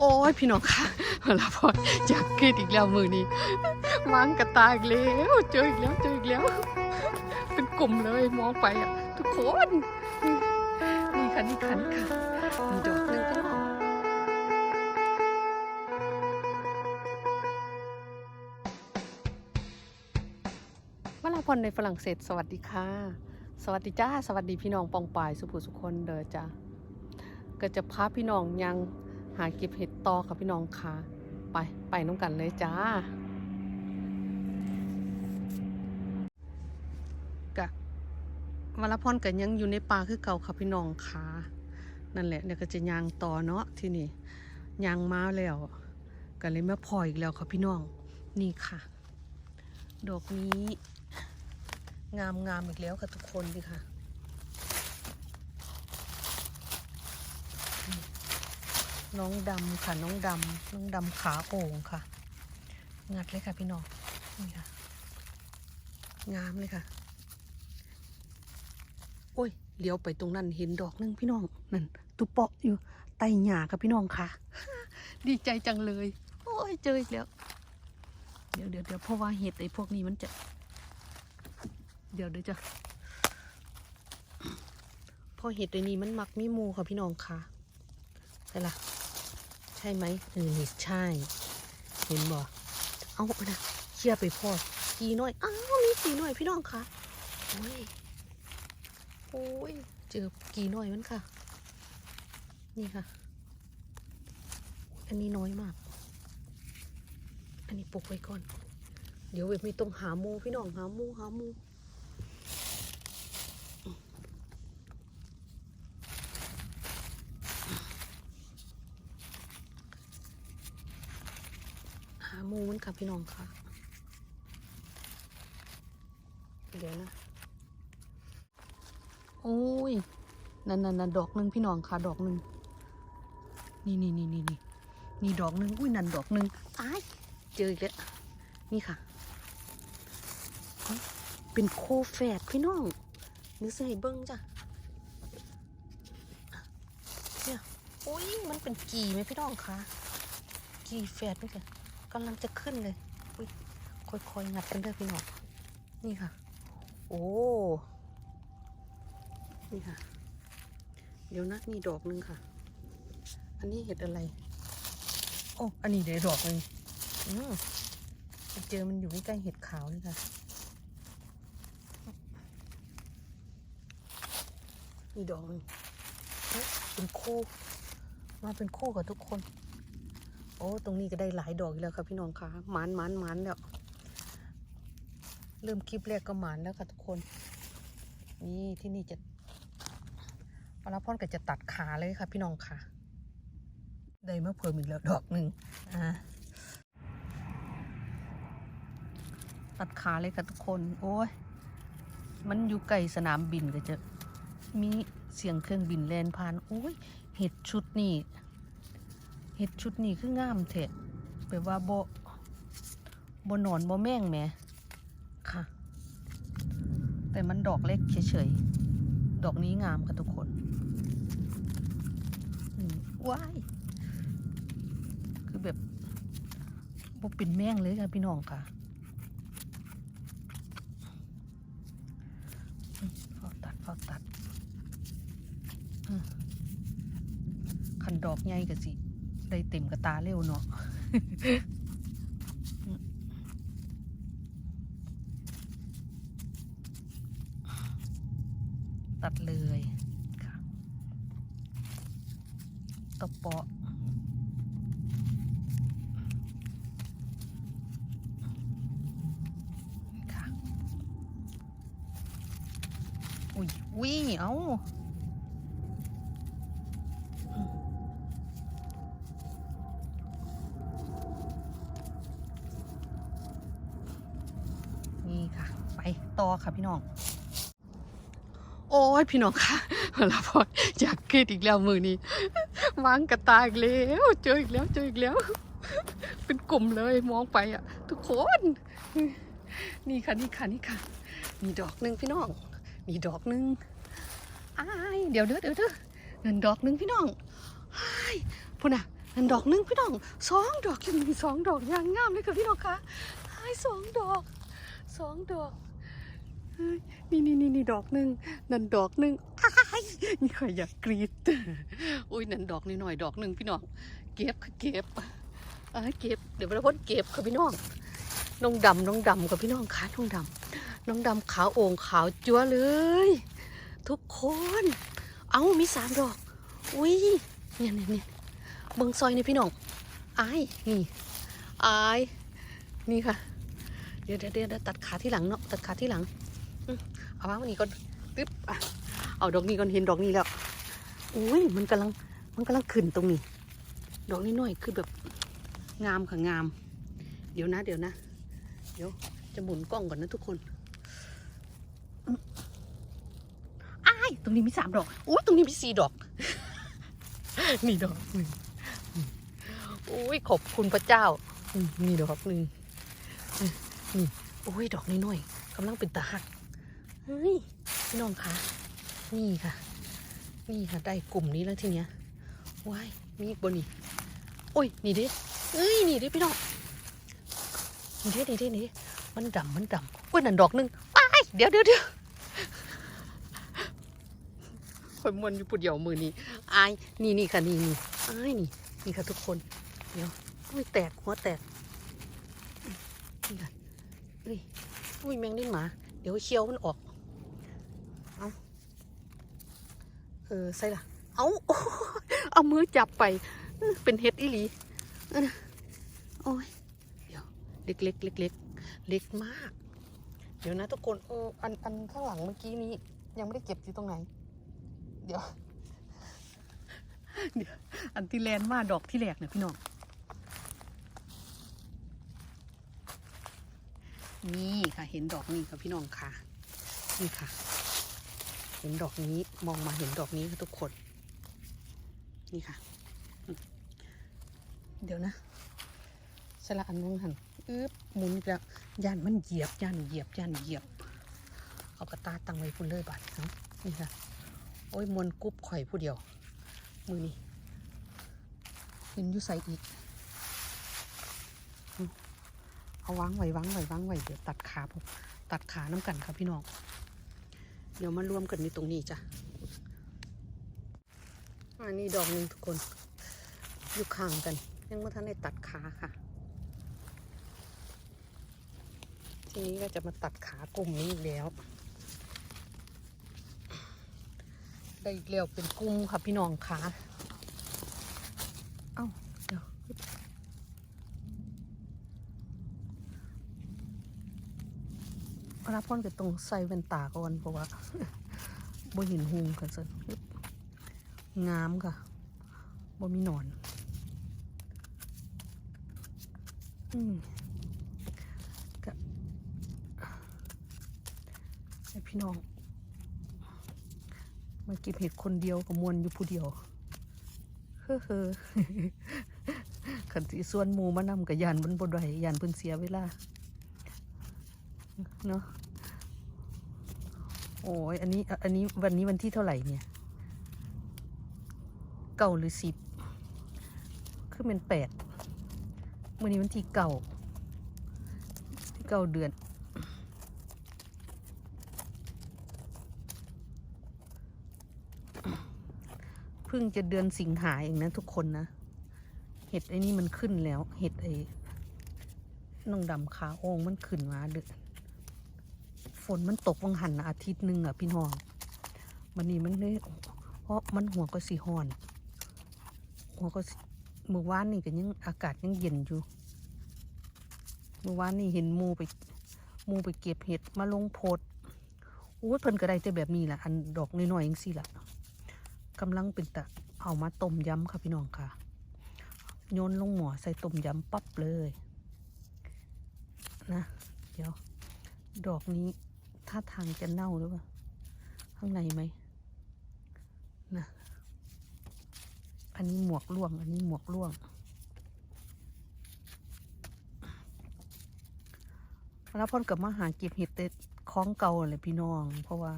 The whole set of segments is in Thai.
โอ้ยพี่น้องค่ะเราพอจากเกิดอีกแล้วมือนี้วางกระตาอีกแล้วเจออีกแล้วเจออีกแล้ว เป็นกลุ่มเลยมองไปอะ ทุกคนนี่ค่ะนี่ค่ะนี่ค่ะมีดอกหนึงพี่น้องวลาพรในฝรั่งเศสสวัสดีค่ะ สวัสดีจ้า สวัสดีพี่น้องปองปายสุภุสุคนเด้อจ้าก็จะพาพี่น้องยัง หาเก็บเห็ดต่อค่ะพี่น้องค่ะ ไปไปน้องกันเลยจ้ากะวลพรกันยังอยู่ในป่าคือเก่าค่ะพี่น้องค่ะนั่นแหละเดี๋ยวก็จะยางต่อเนาะที่นี่ยางมาแล้วก็เลยมาพออีกแล้วค่ะพี่น้อง นี่ค่ะ ดอกนี้ งามงามอีกแล้วค่ะทุกคนดิค่ะ น้องดำค่ะ น้องดำน้องดำขาโอ่งค่ะ งัดเลยค่ะพี่น้องนี่ค่ะงามเลยค่ะ โอ้ยเลี้ยวไปตรงนั้นเห็นดอกนึงพี่น้องนั่นตุเปาะอยู่ไตหญ้าค่ะพี่น้องค่ะ ดีใจจังเลย โอ้ยเจออีกแล้ว เดี๋ยวเดี๋ยวเดี๋ยวเพราะว่าเห็ดไอ้พวกนี้มันจะ เดี๋ยวเดี๋ยวจะพอเห็ดไอ้นี้มันมักมีมูค่ะพี่น้องค่ะใช่ละ ใช่ไหมเออนี่ใช่ เห็นบ่เอาเอานะเชี่ยไปพอดกีน้อย อ้าว มีกีน้อยพี่น้องคะโอ้ย โอ้ย เจอกีน้อยมันค่ะ นี่ค่ะ อันนี้น้อยมาก อันนี้ปลูกไว้ก่อน เดี๋ยวเว็บมีต้องหาหมูพี่น้องหาหมูหาหมูหาหมูมัน ค่ะพี่น้องค่ะ เดี๋ยวนะ โอ้ย นั่นนั่นนั่นดอกหนึ่งพี่น้องค่ะ ดอกหนึ่งนี่นี่นี่นี่นี่นี่ดอกหนึ่งอุ้ยนั่นดอกหนึ่งอ้ายเจออีกแล้วนี่ค่ะ เป็นโคแฝดพี่น้องนึกใส่เบิ้งจ้ะเนี่ยโอ้ยมันเป็นกี่ไหมพี่น้องคะกี่แฝดนี่ค่ะ กำลังจะขึ้นเลยอุ้ยค่อยๆงัดกันเด้อพี่น้องนี่ค่ะ โอ้นี่ค่ะ เดี๋ยวนะนี่ดอกหนึงค่ะ อันนี้เห็ดอะไร โอ้อันนี้เดี๋ยวดอกหนึงอืมเจอมันอยู่ใกล้เห็ดขาวนี่ค่ะอีดอกหนึ่งเฮ้ยเป็นคู่มาเป็นคู่กับทุกคน โอ้ตรงนี้ก็ได้หลายดอกแล้วค่ะพี่น้องคะหมานหมานหมานแล้ว เริ่มคลิปแรกก็หมานแล้วค่ะทุกคน นี่ที่นี่จะปลาพ่อนก็จะตัดขาเลยค่ะ พี่น้องค่ะ ได้มาเพิ่มอีกแล้วดอกหนึ่งอ่าตัดขาเลยค่ะทุกคน โอ้ย มันอยู่ไกลสนามบินก็จะมีเสียงเครื่องบินแลนผ่าน โอ้ย เห็ดชุดนี้ เห็ดชุดนี้คืองามเถอะแปลว่าโบ่บ่หนอนโบแม่งแหมค่ะ แต่มันดอกเล็กเฉยๆ ดอกนี้งามค่ะทุกคนว้ายคือแบบโบเป็นแม่งเลยค่ะพี่น้องค่ะอืมเฝ้าตัดเฝ้าตัดคันดอกใหญ่ก็สิ ได้เต็มกระตาเร็วเนาะตัดเลยค่ะตะเปาะค่ะอุ้ยอุ้ยเอ้า นี่ค่ะ ไปต่อค่ะพี่น้อง โอ้ยพี่น้องค่ะเราพอจากเกิดอีกแล้วมือนี้วางกระตายอีกแล้วเจออีกแล้วเจออีกแล้ว เป็นกลุ่มเลยมองไปอะ ทุกคน นี่ค่ะนี่ค่ะนี่ค่ะ มีดอกหนึ่งพี่น้อง มีดอกหนึ่งอ้ายเดี๋ยวเด้อเดี๋ยวเด้อนั่นดอกหนึ่งพี่น้องอ้ายพุ่นอะนั่นดอกหนึ่งพี่น้องสองดอกยังมีสองดอกอย่างงามเลยค่ะพี่น้องคะให้สองดอก สองดอกนี่นี่นี่นี่ดอกหนึ่งนั่นดอกหนึ่งนี่ข่อยอยากกรีดอุ้ยนั่นดอกนิดหน่อยดอกหนึ่งพี่น้องเก็บค่ะเก็บอ่าเก็บเดี๋ยวเราพ้นเก็บค่ะพี่น้องน้องดำน้องดำกับพี่น้องคะน้องดำน้องดำขาวโอ่งขาวจั๊วเลย ทุกคน เอามีสามดอก อุ้ยเนี่ยเนี่ยเนี่ยเบิ่งซอยนี่พี่น้องอายนี่อายนี่ค่ะ เดี๋ยวเดี๋ยวเดี๋ยวตัดขาที่หลังเนาะตัดขาที่หลังเอาวางไว้นี่ก่อนตึ๊บเอาดอกนี้ก่อนเห็นดอกนี้แล้วอุ้ยมันกำลังมันกำลังขึ้นตรงนี้ ดอกนี้น่อยคือแบบงามค่ะงาม เดี๋ยวนะ เดี๋ยวนะ เดี๋ยวจะหมุนกล้องก่อนนะทุกคนอ้ายตรงนี้มีสามดอกโอ้ยตรงนี้มีสี่ดอกนี่ดอกหนึ่งโอ้ยขอบคุณพระเจ้ามนี่ดอกหนึ่ง โอ้ย ดอกน้อยๆกำลังเป็นตาหัก เฮ้ย พี่น้องคะ นี่ค่ะ นี่ค่ะ ได้กลุ่มนี้แล้วทีเนี้ย ว้าย มีอีกบนนี่โอ้ย นี่ดิเอ้ย นี่ดิพี่น้อง นี่ดินี่ดินี่ดิมันดำมันดำโอ้ย นั่นดอกหนึ่งอ้าย เดี๋ยวเดี๋ยวเดี๋ยวข่อยมวนอยู่ปุดเดียวมือนี้อาย นี่นี่ค่ะ นี่นี่อายนี่ นี่ค่ะทุกคน เดี๋ยวอุ้ย แตกหัวแตกนี่ค่ะ เอ้ยอุ้ยแมงนิ่นหมา เดี๋ยวเคี้ยวมันออก เอาเออใส่ละเอาเอามือจับไป เป็นเห็ดอีหลีโอ้ยเดี๋ยวเล็กเล็กเล็กเล็กเล็กมาก เดี๋ยวนะทุกคนเอออันอันข้างหลังเมื่อกี้นี้ ยังไม่ได้เก็บอยู่ตรงไหน เดี๋ยวเดี๋ยวอันที่แลนมาดอกที่แหลกเนี่ยพี่น้อง นี่ค่ะ เห็นดอกนี้ค่ะพี่น้องค่ะ นี่ค่ะ เห็นดอกนี้มองมาเห็นดอกนี้ค่ะทุกคน นี่ค่ะ เดี๋ยวนะสละอันนึงหันอึบหมุนกแล้วย่านมันเหยียบย่านเหยียบย่านเหยียบ เอากระตาตั้งไว้พุ่นเลยบาดเนาะนี่ค่ะ โอ้ยมวนกรุ๊บข่อยผู้เดียว มือนี่เห็นอยู่ใส่อีกอ เอาวางไว้วางไว้วางไว้เดี๋ยวตัดขาผมตัดขาน้ำกันครับพี่น้อง เดี๋ยวมารวมกันในตรงนี้จ้ะอันนี้ดอกหนึ่งทุกคน อยู่ข้างกัน ยังไม่ทันได้ตัดขาค่ะ ทีนี้ก็จะมาตัดขากลุ่มนี้แล้วได้อีกแล้วเป็นกุ้งค่ะพี่น้องค่ะเอ้า เดี๋ยวรับพรกับตรงใส่แว่นตาก่อนเพราะว่าบ่เห็นหุงกันสิงามค่ะบ่มีหนอน อืมก็ให้พี่น้อง มาเก็บเห็ดคนเดียวกับมวนอยู่ผู้เดียว เฮ้อเฮ้อขันสีส่วนหมูมานำกับยานบนบนไดยานเพิ่นเสียเวลา เนาะ โอ้ยอันนี้ อันนี้วันนี้วันที่เท่าไหร่เนี่ย เก้าหรือสิบคือเป็นแปดวันนี้วันที่เก้าที่เก้าเดือน เพิ่งจะเดือนสิงหาเองนะทุกคนนะ เห็ดไอ้นี่มันขึ้นแล้ว เห็ดไอ้น้องดำขาโอ่งมันขึ้นมาเดือน ฝนมันตกวังหันอาทิตย์หนึ่งอะพี่น้องวันนี้มันเลยเพราะมันหัวก็สีหอน หัวก็เมื่อวานนี่ก็ยังอากาศยังเย็นอยู่ เมื่อวานนี่เห็นมูไปมูไปเก็บเห็ดมาลงโพดโอ้ยเพิ่นก็ได้แต่แบบนี้แหละอันดอกน้อยๆยังสิล่ะกำลังเป็นตะเอามาต้มยำค่ะพี่น้องค่ะโยนลงหม้อใส่ต้มยำปั๊บเลย นะ เดี๋ยว ดอกนี้ ท่าทางจะเน่าหรือเปล่า ข้างในไหมนะอันนี้หมวกล่วง อันนี้หมวกล่วง แล้วพ่อนกับมาหาเก็บเห็ดแต่คล้องเก่าเลยพี่น้อง เพราะว่า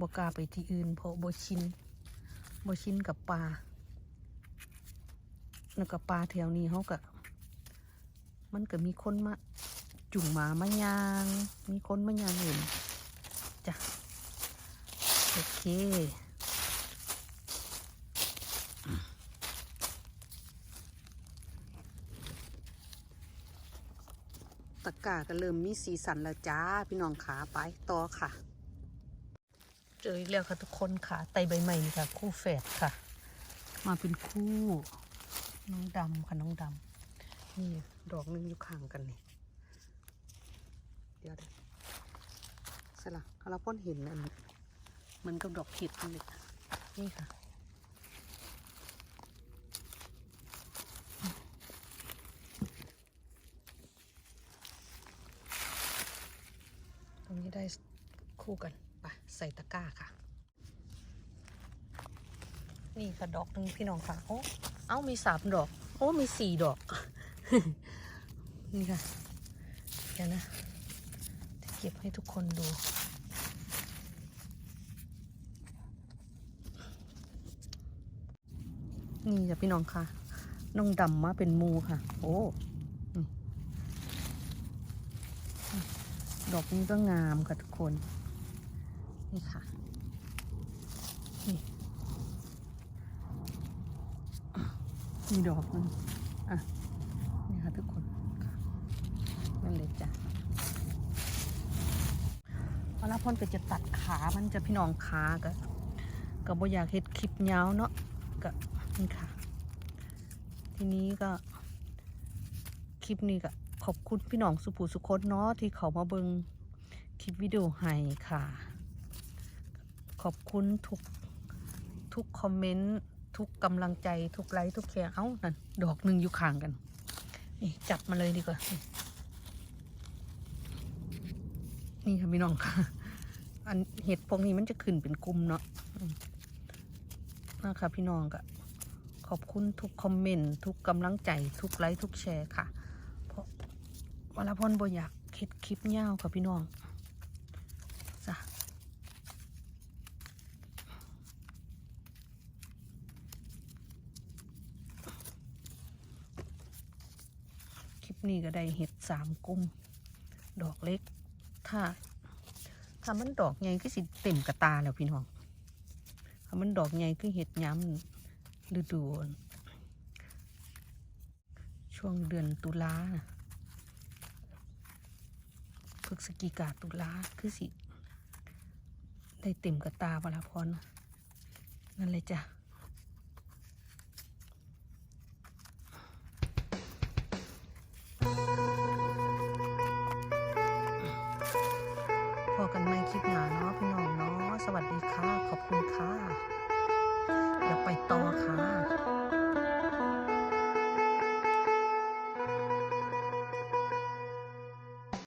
บกาไปที่อื่น เพราะโบชินโบชินกับปลาแล้วก็ปลาแถวนี้เขาก็มันก็มีคนมา จุ่งหมามายาง มีคนมายางเห็นจ้ะโอเคตะกร้าก็เริ่มมีสีสันแล้วจ้า พี่น้องขาไปต่อค่ะ เจออีกแล้วค่ะทุกคนค่ะไตใบใหม่นี่ค่ะ คู่แฝดค่ะ มาเป็นคู่ น้องดำค่ะ น้องดำนี่ดอกหนึงอยู่ข้างกันนี่ เดี๋ยวเดี๋ยวสละคาราพ่นเห็นอันนี้เหมันกับดอกเห็ดนี่นี่ค่ะ ตรงนี้ได้คู่กันไปใส่ตะกร้าค่ะ นี่ค่ะดอกหนึงพี่น้องค่ะ โอ้ เอ้ามีสามดอก โอ้ มีสี่ดอก นี่ค่ะ เดี๋ยวนะ เก็บให้ทุกคนดู นี่จ้ะพี่น้องค่ะ น้องดำมาเป็นมูค่ะ โอ้ดอกนี้ก็งามค่ะทุกคน นี่ค่ะ นี่มีดอกนึงอะ นี่ค่ะทุกคนค่ะนั่นเลยจ้ะเว ลาพ่นก็จะตัดขา มันจะพี่น้องขาก็ก็บ่อยากเฮ็ดคลิปยาวเนาะก็นี่ค่ะ ทีนี้ก็คลิปนี้ก็ขอบคุณพี่น้องสุภูสุคนเนาะที่เขามาเบิงคลิปวิดีโอให้ค่ะ ขอบคุณทุกทุกคอมเมนต์ทุกกำลังใจทุกไลค์ทุกแชร์เอ้านั่นดอกหนึ่งอยู่ข้างกันนี่จับมาเลยดีกว่า นี่ค่ะพี่น้องค่ะ อันเห็ดพวกนี้มันจะขึ้นเป็นกลุ่มเนาะอืมนะคะพี่น้องก็ขอบคุณทุกคอมเมนต์ทุกกำลังใจทุกไลค์ทุกแชร์ค่ะ เพราะวลาพรบ่อยากคิดคลิปยาวค่ะพี่น้องจ้ะคลิปนี้ก็ได้เห็ดสามกุมดอกเล็ก ถ้า ถ้ามันดอกใหญ่ก็สิเต็มกระตาแล้วพี่น้องถ้ามันดอกใหญ่ก็เห็ดย้ำฤดูช่วงเดือนตุลานะพฤศจิกาตุลาคือสิ ได้เต็มกระตาเวลาพรนั่นเลยจ้ะ วัสดีค่ะ ขอบคุณค่ะ เดี๋ยวไปต่อค่ะ